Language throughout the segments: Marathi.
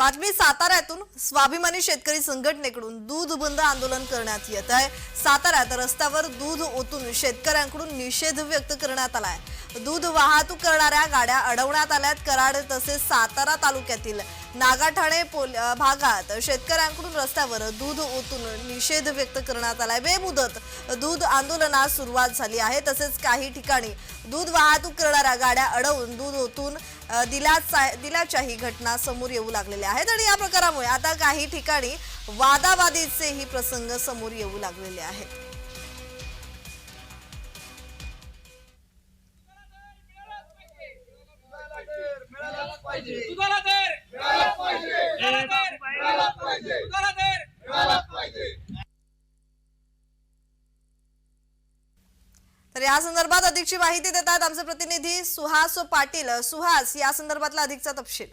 बातमी साताऱ्यातून स्वाभिमानी शेतकरी संघटनेकडून दूध बंद आंदोलन करण्यात येत आहे. साताऱ्यात रस्त्यावर दूध ओतून शेतकऱ्यांकडून निषेध व्यक्त करण्यात आलाय. दूध वाहतूक करणाऱ्या गाड्या अडवण्यात आल्यात. कराड तसेच सातारा तालुक्यातील नागाठाणे पोल भागात शेतकऱ्यांकडून रस्त्यावर दूध ओतून निषेध व्यक्त करण्यात आलाय. बेमुदत दूध आंदोलनास सुरुवात झाली आहे. तसेच काही ठिकाणी दूध वाहतूक करणाऱ्या गाड्या अडवून दूध ओतून अ, दिल्याचा दिल्याच्याही घटना समोर येऊ लागलेल्या आहेत आणि या प्रकारामुळे आता काही ठिकाणी वादावादीचेही प्रसंग समोर येऊ लागलेले आहेत. तर या संदर्भात अधिकची माहिती देत आहेत आमचे प्रतिनिधी सुहास पाटील. सुहास या संदर्भातला अधिकचा तपशील.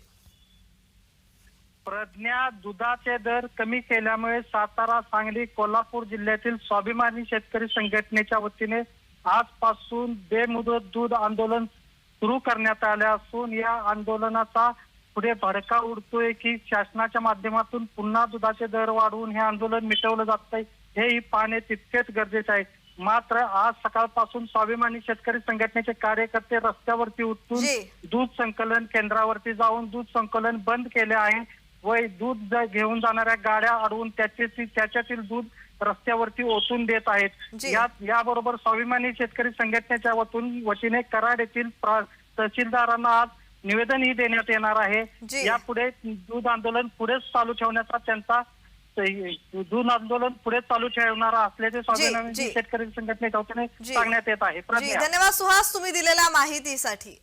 प्रज्ञा दुधाचे दर कमी केल्यामुळे सातारा सांगली कोल्हापूर जिल्ह्यातील स्वाभिमानी शेतकरी संघटनेच्या वतीने आजपासून बेमुदत दूध आंदोलन सुरू करण्यात आले असून या आंदोलनाचा पुढे भडका उडतोय की शासनाच्या माध्यमातून पुन्हा दुधाचे दर वाढवून हे आंदोलन मिटवलं जात आहे हेही पाहणे तितकेच गरजेचे आहे. मात्र आज सकाळपासून स्वाभिमानी शेतकरी संघटनेचे कार्यकर्ते रस्त्यावरती उतरून जी. दूध संकलन केंद्रावरती जाऊन दूध संकलन बंद केले आहे व दूध ज- घेऊन जाणाऱ्या गाड्या अडवून त्याचे त्याच्यातील दूध रस्त्यावरती ओतून देत आहेत जी. या याबरोबर स्वाभिमानी शेतकरी संघटनेच्या वतून वतीने कराड येथील प्रा- तहसीलदारांना आज निवेदनही देण्यात येणार आहे जी. यापुढे दूध आंदोलन पुढेच चालू ठेवण्याचा त्यांचा दूध आंदोलन पुढे चालू ठेवणार असल्याचे स्वाभिमानी. शेतकरी संघटनेच्या वतीने. सांगण्यात येत आहे जी धन्यवाद सुहास तुम्ही दिलेल्या माहितीसाठी